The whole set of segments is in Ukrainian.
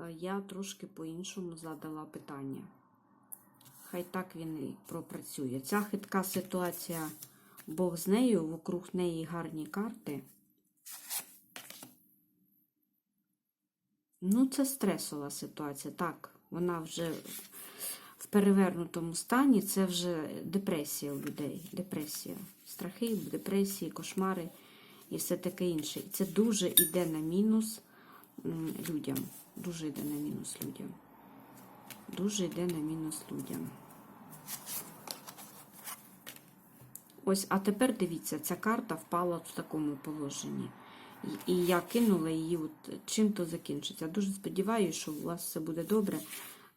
е, я трошки по-іншому задала питання. Хай так він і пропрацює. Ця хитка ситуація, Бог з нею, вокруг неї гарні карти. Ну, це стресова ситуація. Так, вона вже в перевернутому стані, це вже депресія у людей. Депресія. Страхи, депресії, кошмари і все таке інше. І це дуже йде на мінус людям. Дуже йде на мінус людям. Дуже йде на мінус людям. Ось, а тепер дивіться, ця карта впала в такому положенні. І- я кинула її, от, чим то закінчиться. Дуже сподіваюся, що у вас все буде добре.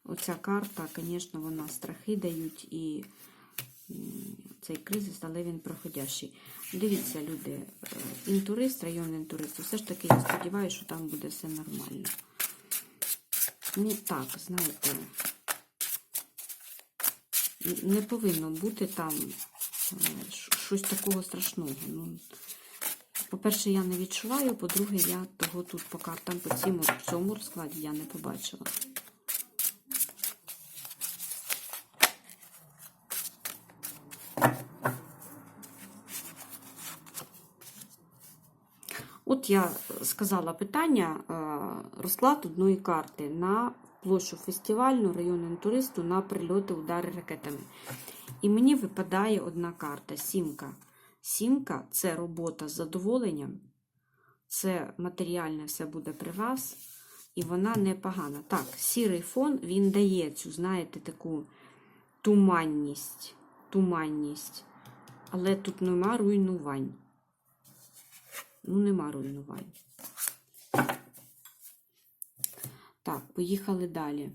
Оця карта, звісно, вона страхи дають і цей кризис, але він проходящий. Дивіться, люди, е, інтурист, районний інтурист, все ж таки я сподіваюся, що там буде все нормально. Ну так, знаєте, не повинно бути там е, щось такого страшного. Ну, по-перше, я не відчуваю, по-друге, я того тут по картам по цьому, в цьому розкладі я не побачила. Я сказала питання, е, розклад одної карти на площу фестивальну, районну туристу на прильоти, удари ракетами. І мені випадає одна карта сімка. Сімка це робота з задоволенням, це матеріальне все буде при вас, і вона непогана. Так, сірий фон він дає цю, знаєте, таку туманність, туманність. Але тут нема руйнувань. Ну, нема руйнувань. Так, поїхали далі.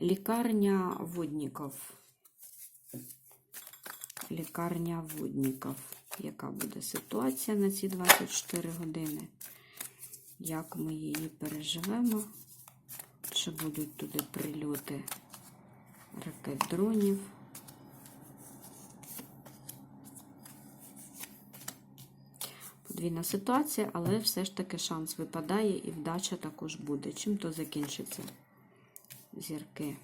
Лікарня водників. Лікарня водників. Яка буде ситуація на ці 24 години? Як ми її переживемо? Чи будуть туди прильоти ракет дронів? Подвійна ситуація, але все ж таки шанс випадає і вдача також буде. Чим то закінчиться? Зірки.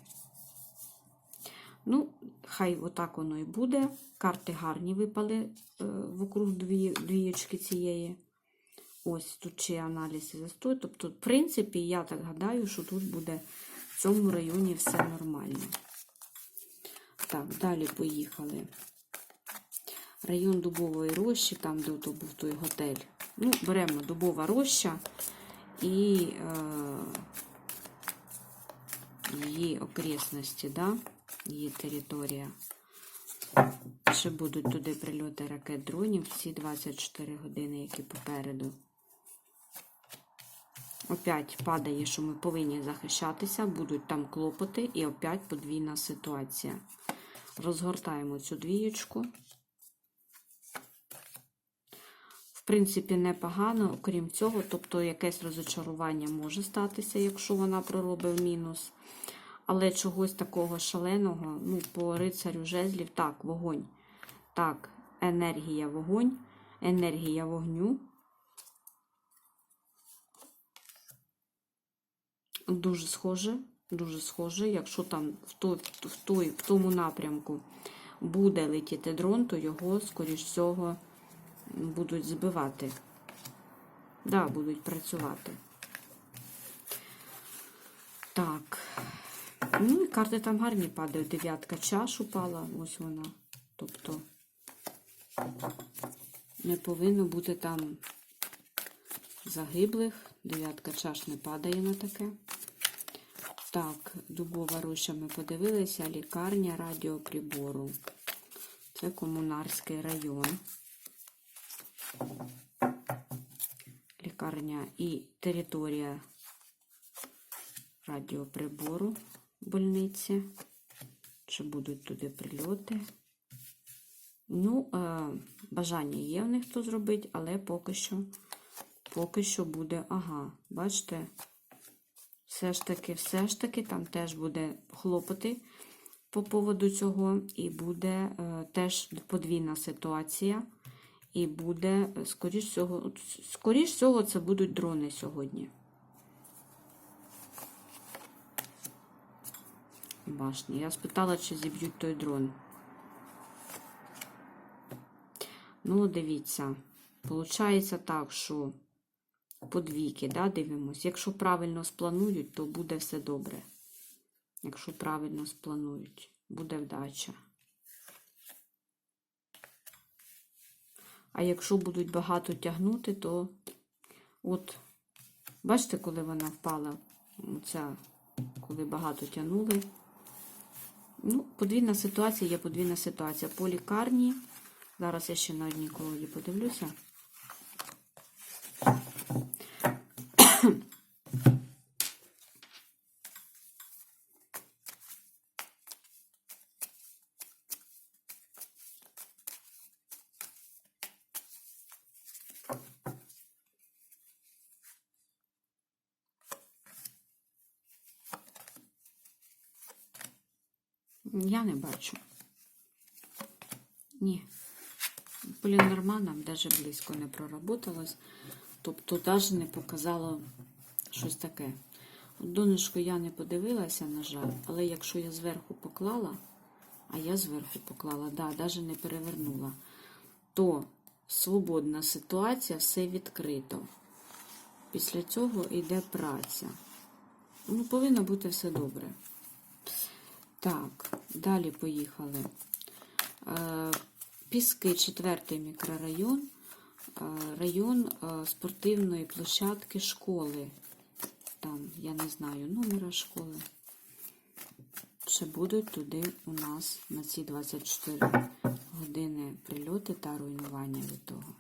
Ну, хай отак воно і буде. Карти гарні випали е, вокруг дві, двієчки цієї. Ось тут ще аналіз і застой. Тобто, в принципі, я так гадаю, що тут буде в цьому районі все нормально. Так, далі поїхали. Район Дубової рощі, там, де ото був той готель. Ну, беремо Дубова роща і е, її окресності, да? її територія. Ще будуть туди прильоти ракет дронів всі 24 години, які попереду. Опять падає, що ми повинні захищатися, будуть там клопоти, і опять подвійна ситуація. Розгортаємо цю двієчку. В принципі, непогано, окрім цього, тобто якесь розочарування може статися, якщо вона проробить мінус. Але чогось такого шаленого, ну, по рицарю жезлів, так, вогонь. Так, енергія вогонь, енергія вогню. Дуже схоже, дуже схоже. Якщо там в, той, в, той, в тому напрямку буде летіти дрон, то його, скоріш всього, будуть збивати. Да, будуть працювати. Так. Ну і карти там гарні падають. Дев'ятка чаш упала, ось вона. Тобто не повинно бути там загиблих. Дев'ятка чаш не падає на таке. Так, дубова роща ми подивилися. Лікарня радіоприбору. Це комунарський район. Лікарня і територія радіоприбору больниці. Чи будуть туди прильоти? Ну, е, бажання є в них то зробити, але поки що, поки що буде, ага, бачите, все ж таки, все ж таки, там теж буде хлопоти по поводу цього, і буде е, теж подвійна ситуація. І буде, е, скоріш всього, скоріш всього, це будуть дрони сьогодні. башні. Я спитала, чи зіб'ють той дрон. Ну, дивіться. Получається так, що по двійки, да, дивимось. Якщо правильно спланують, то буде все добре. Якщо правильно спланують, буде вдача. А якщо будуть багато тягнути, то от, бачите, коли вона впала, ця, коли багато тягнули. Ну, подвійна ситуація є подвійна ситуація. По лікарні. Зараз я ще на одній колоді подивлюся. Я не бачу. Ні. Полінорманом навіть близько не проработалось. Тобто навіть не показало щось таке. От донечку я не подивилася, на жаль, але якщо я зверху поклала, а я зверху поклала, да, навіть не перевернула, то свободна ситуація, все відкрито. Після цього йде праця. Ну, повинно бути все добре. Так, далі поїхали. Е, Піски, четвертий мікрорайон, е, район е, спортивної площадки школи. Там, я не знаю, номера школи. Чи будуть туди у нас на ці 24 години прильоти та руйнування від того?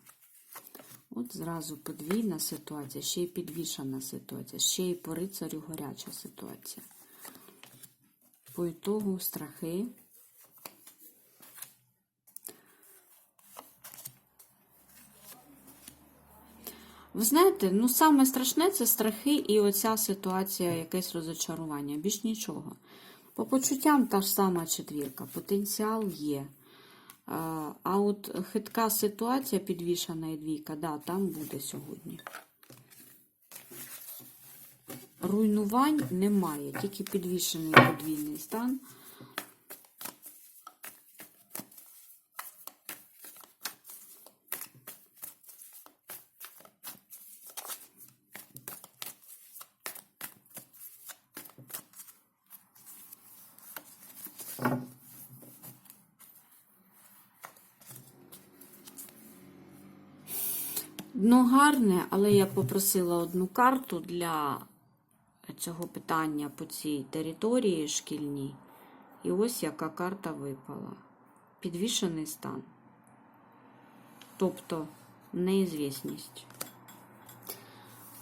От зразу подвійна ситуація, ще й підвішана ситуація, ще й по рицарю горяча ситуація. По ітогу страхи. Ви знаєте, ну саме страшне це страхи і оця ситуація, якесь розочарування. Більш нічого. По почуттям та ж сама четвірка, потенціал є. А, от хитка ситуація, підвішана і двійка, да, там буде сьогодні. Руйнувань немає, тільки підвішений подвійний стан. Дно гарне, але я попросила одну карту для цього питання по цій території шкільній. І ось яка карта випала. Підвішений стан. Тобто неізвісність.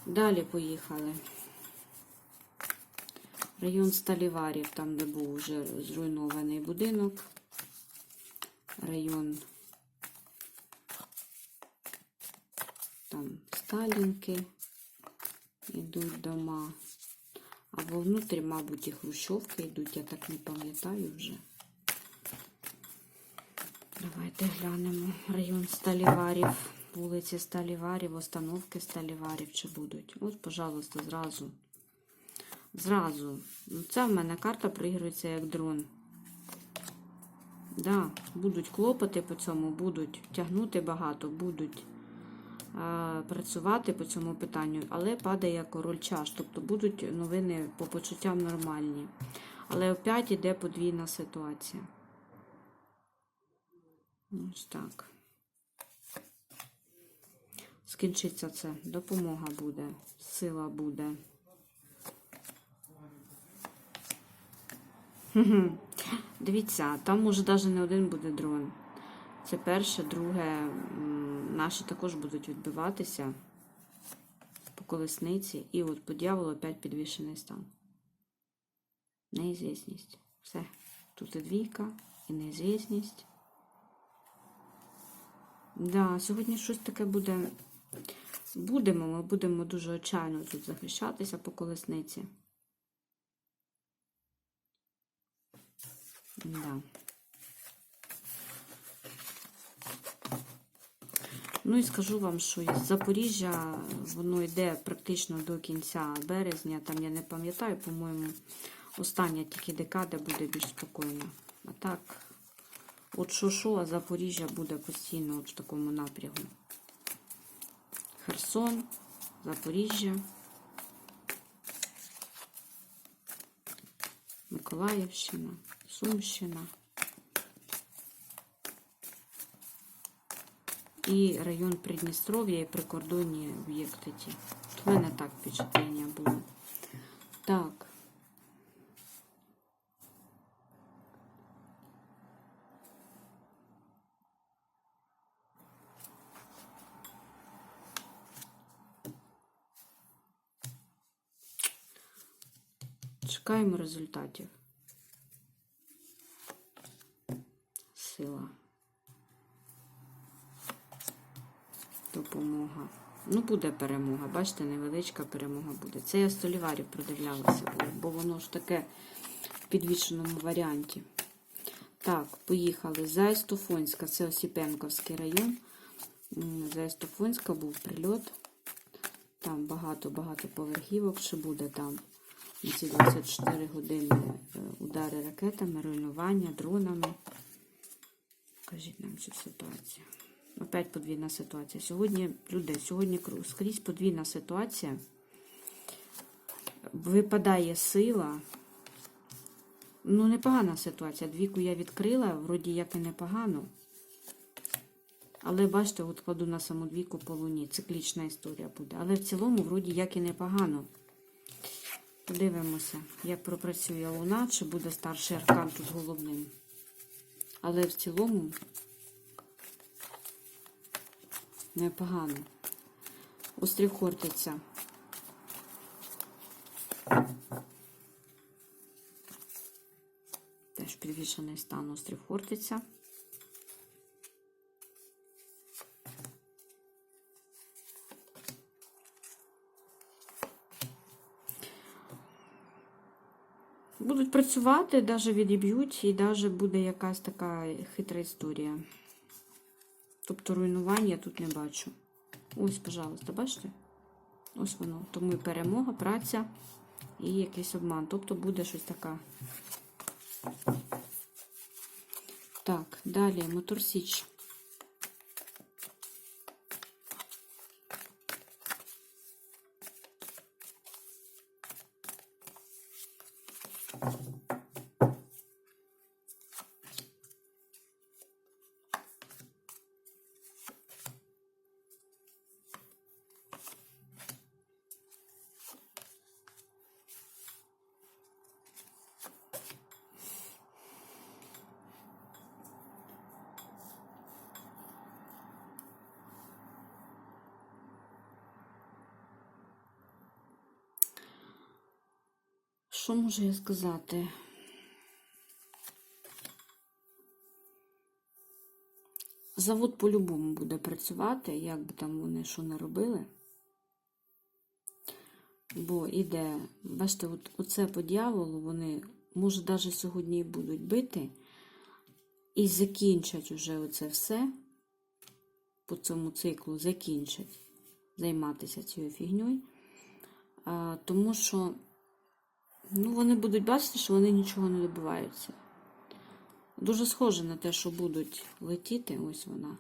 Далі поїхали. Район Сталіварів, там, де був вже зруйнований будинок. Район там Сталінки йдуть дома. Або внутрі, мабуть, і хрущовки йдуть, я так не пам'ятаю вже. Давайте глянемо. Район Сталіварів, вулиці Сталіварів, остановки Сталіварів чи будуть. От, пожалуйста, зразу. Зразу. Ну, Це в мене карта проігрується як дрон. Да, будуть клопоти по цьому, будуть тягнути багато, будуть працювати по цьому питанню, але падає король чаш. Тобто будуть новини по почуттям нормальні. Але опять іде подвійна ситуація. Ось так. Скінчиться це. Допомога буде, сила буде. Дивіться, там може навіть не один буде дрон. Це перше, друге, наші також будуть відбиватися по колесниці. І от по дьяволу опять підвішений стан. Неізвісність. Все. Тут і двійка, і неізвісність. Да, сьогодні щось таке буде. Будемо, ми будемо дуже отчайно тут захищатися по колесниці. Да. Ну і скажу вам, що із Запоріжжя воно йде практично до кінця березня. Там я не пам'ятаю, по-моєму, Остання тільки декада буде більш спокійна. А так, от що що, а Запоріжжя буде постійно от в такому напрягу. Херсон, Запоріжжя, Миколаївщина, Сумщина. І район Придністров'я і прикордонні об'єкти ті. В мене так впечатлення було. Так. Чекаємо результатів. Сила. Допомога. Ну, буде перемога. Бачите, невеличка перемога буде. Це я століварів продивлялася, бо воно ж таке в підвішеному варіанті. Так, поїхали. Зайстофонська, це Осіпенковський район. М, Зайстофонська був прильот. Там багато-багато поверхівок ще буде там. Ці 24 години е, удари ракетами, руйнування, дронами. Кажіть нам цю ситуацію. Опять подвійна ситуація. Сьогодні, люди, сьогодні скрізь подвійна ситуація. Випадає сила. Ну, непогана ситуація. Двійку я відкрила, вроді як і непогано. Але бачите, от кладу на саму двійку по луні. Циклічна історія буде. Але в цілому, вроді як і непогано. Подивимося, як пропрацює луна, чи буде старший аркан тут головним. Але в цілому непогано. Острів Хортиця. Теж підвішений стан острів Хортиця. Будуть працювати, навіть відіб'ють, і навіть буде якась така хитра історія. Тобто руйнування я тут не бачу. Ось, пожалуйста, бачите? Ось воно. Тому і перемога, праця і якийсь обман. Тобто буде щось така. Так, далі Мотор Січ. Що можу я сказати? Завод по-любому буде працювати, як би там вони що не робили. Бо іде, бачите, от, оце по дьяволу вони, може, навіть сьогодні і будуть бити, і закінчать уже оце все по цьому циклу, закінчать займатися цією фігньою. Тому що Ну, вони будуть бачити, що вони нічого не добиваються. Дуже схоже на те, що будуть летіти, ось вона.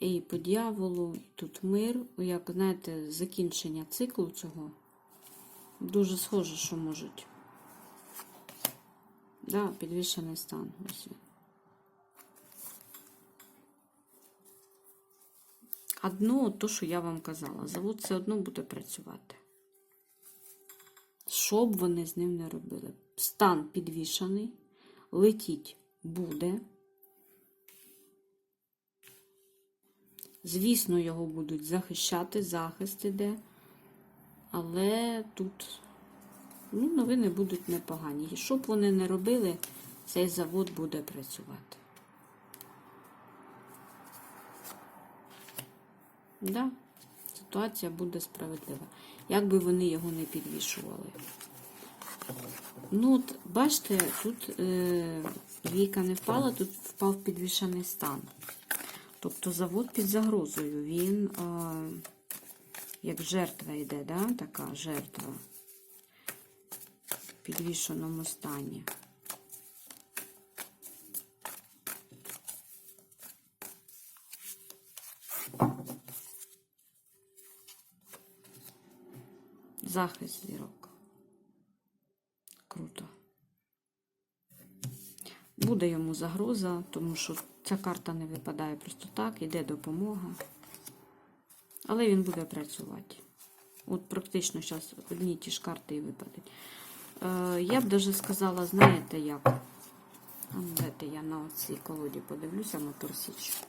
І по дьяволу, і тут мир, як, знаєте, закінчення циклу цього. Дуже схоже, що можуть. Да, підвішений стан. Ось він. Одно, то, що я вам казала, завод все одно буде працювати. Що б вони з ним не робили? Стан підвішаний, летіть буде. Звісно, його будуть захищати, захист іде. Але тут ну, новини будуть непогані. І що б вони не робили, цей завод буде працювати. Да, ситуація буде справедлива. Як би вони його не підвішували. Ну, от, бачите, тут е, війка не впала, тут впав підвішений стан. Тобто завод під загрозою. Він е, як жертва йде, да? така жертва. в підвішеному стані. Захист зірок. Круто. Буде йому загроза, тому що ця карта не випадає просто так, іде допомога. Але він буде працювати. От практично зараз одні ті ж карти і випадуть. Е, я б даже сказала, знаєте як? Дайте я на цій колоді подивлюся мотор Січ.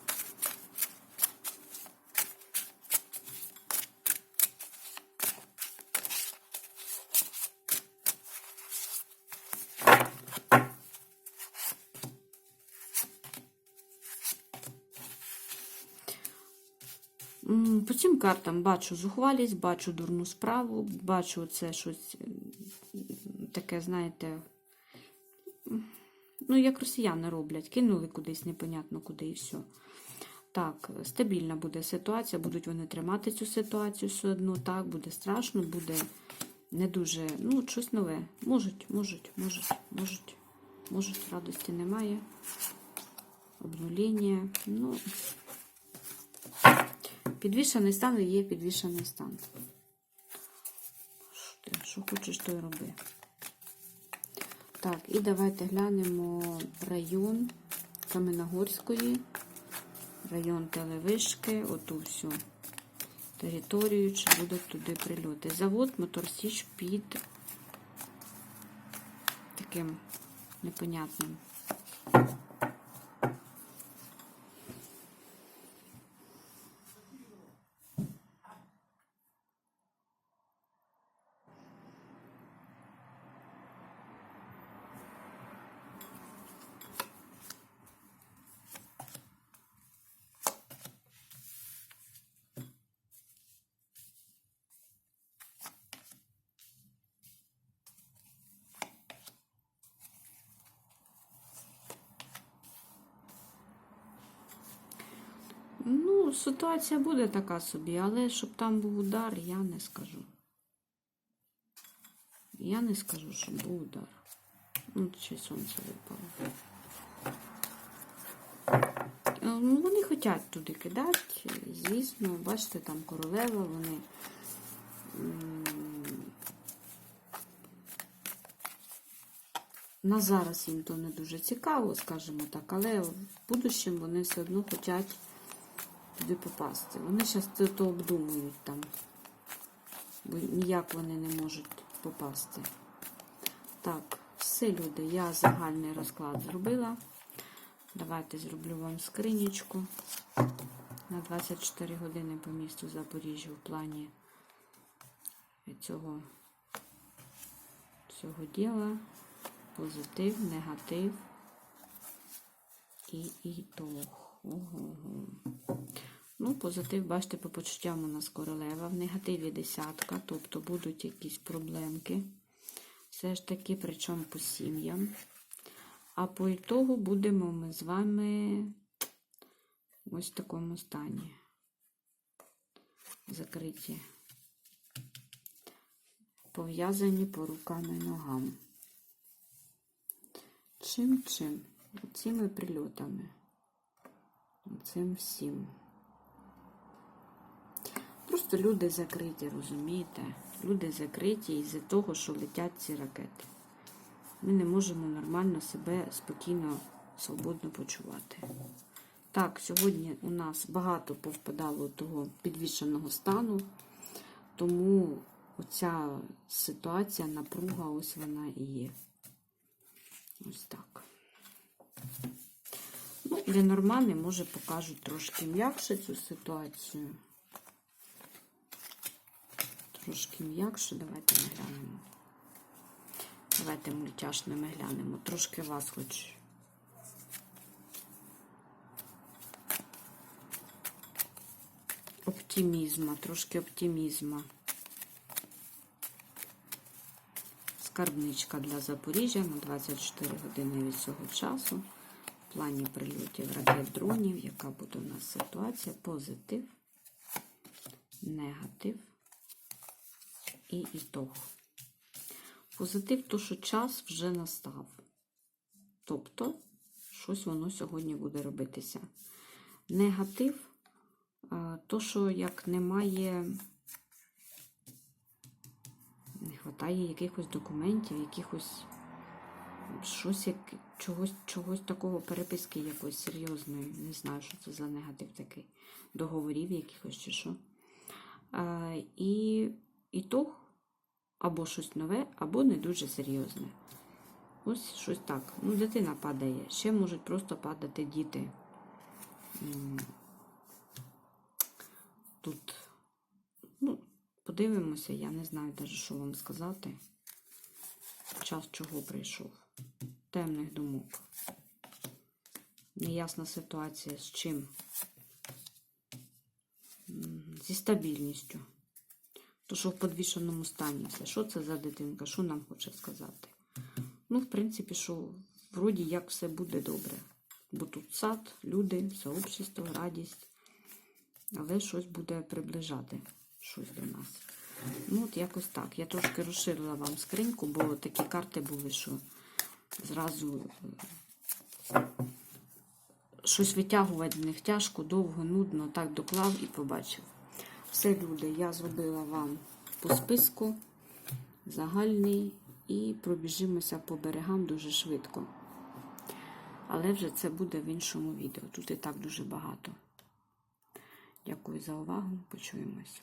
Цим картам бачу зухвалість, бачу дурну справу, бачу це щось таке, знаєте, ну, як росіяни роблять, кинули кудись, непонятно куди і все. Так, стабільна буде ситуація, будуть вони тримати цю ситуацію все одно. Так, буде страшно, буде не дуже, ну, щось нове. Можуть, можуть, можуть, можуть, можуть, радості немає. Обнуління. Ну, підвішений стан і є підвішений стан. Що хочеш, то й роби. Так, і давайте глянемо район Каменогорської, район Телевишки, оту всю територію, чи будуть туди прильоти. Завод Моторсіч під таким непонятним. Ну, ситуація буде така собі, але щоб там був удар, я не скажу. Я не скажу, щоб був удар. Ну, ще сонце випало. Е, Ну, вони хочуть туди кидати, звісно. Бачите, там королева, вони. На зараз їм то не дуже цікаво, скажімо так, але в будущем вони все одно хочуть туди попасти. Вони зараз це то обдумують там, бо ніяк вони не можуть попасти. Так, все, люди, я загальний розклад зробила. Давайте зроблю вам скринічку на 24 години по місту Запоріжжя в плані цього, цього діла. Позитив, негатив і ітог. Ого. Ну, позитив, бачите, по почуттям у нас королева, в негативі десятка, тобто будуть якісь проблемки. Все ж таки, причому по сім'ям. А по ітогу будемо ми з вами ось в такому стані. Закриті. Пов'язані по рукам і ногам. Чим чим? Цими прильотами. Цим всім. Просто люди закриті, розумієте? Люди закриті із-за того, що летять ці ракети. Ми не можемо нормально себе спокійно, свободно почувати. Так, сьогодні у нас багато повпадало того підвішеного стану, тому оця ситуація, напруга, ось вона і є. Ось так. Ну, для нормани, може, покажуть трошки м'якше цю ситуацію. Трошки м'якше, давайте ми глянемо. Давайте мультяшними глянемо. Трошки вас хоч. Оптимізма, трошки оптимізма. Скарбничка для Запоріжжя на 24 години від цього часу. Плані прильотів ракет дронів, яка буде у нас ситуація? Позитив, негатив і ітог. Позитив то, що час вже настав. Тобто, щось воно сьогодні буде робитися. Негатив, а, то, що як немає, не вистачає якихось документів, якихось щось, як, чогось, чогось такого переписки якоїсь серйозної. Не знаю, що це за негатив такий. Договорів якихось чи що. А, і ітог або щось нове, або не дуже серйозне. Ось щось так. Ну, дитина падає. Ще можуть просто падати діти. Тут, ну, подивимося, я не знаю навіть, що вам сказати. Час чого прийшов. Темних думок. Неясна ситуація з чим? Зі стабільністю. То, що в подвішеному стані все. Що це за дитинка? Що нам хоче сказати? Ну, в принципі, що вроді як все буде добре. Бо тут сад, люди, сообщество, радість. Але щось буде приближати щось до нас. Ну, от якось так. Я трошки розширила вам скриньку, бо такі карти були, що зразу е, щось витягувати в них тяжко, довго, нудно, так доклав і побачив. Все, люди, я зробила вам по списку загальний і пробіжимося по берегам дуже швидко. Але вже це буде в іншому відео. Тут і так дуже багато. Дякую за увагу. Почуємось.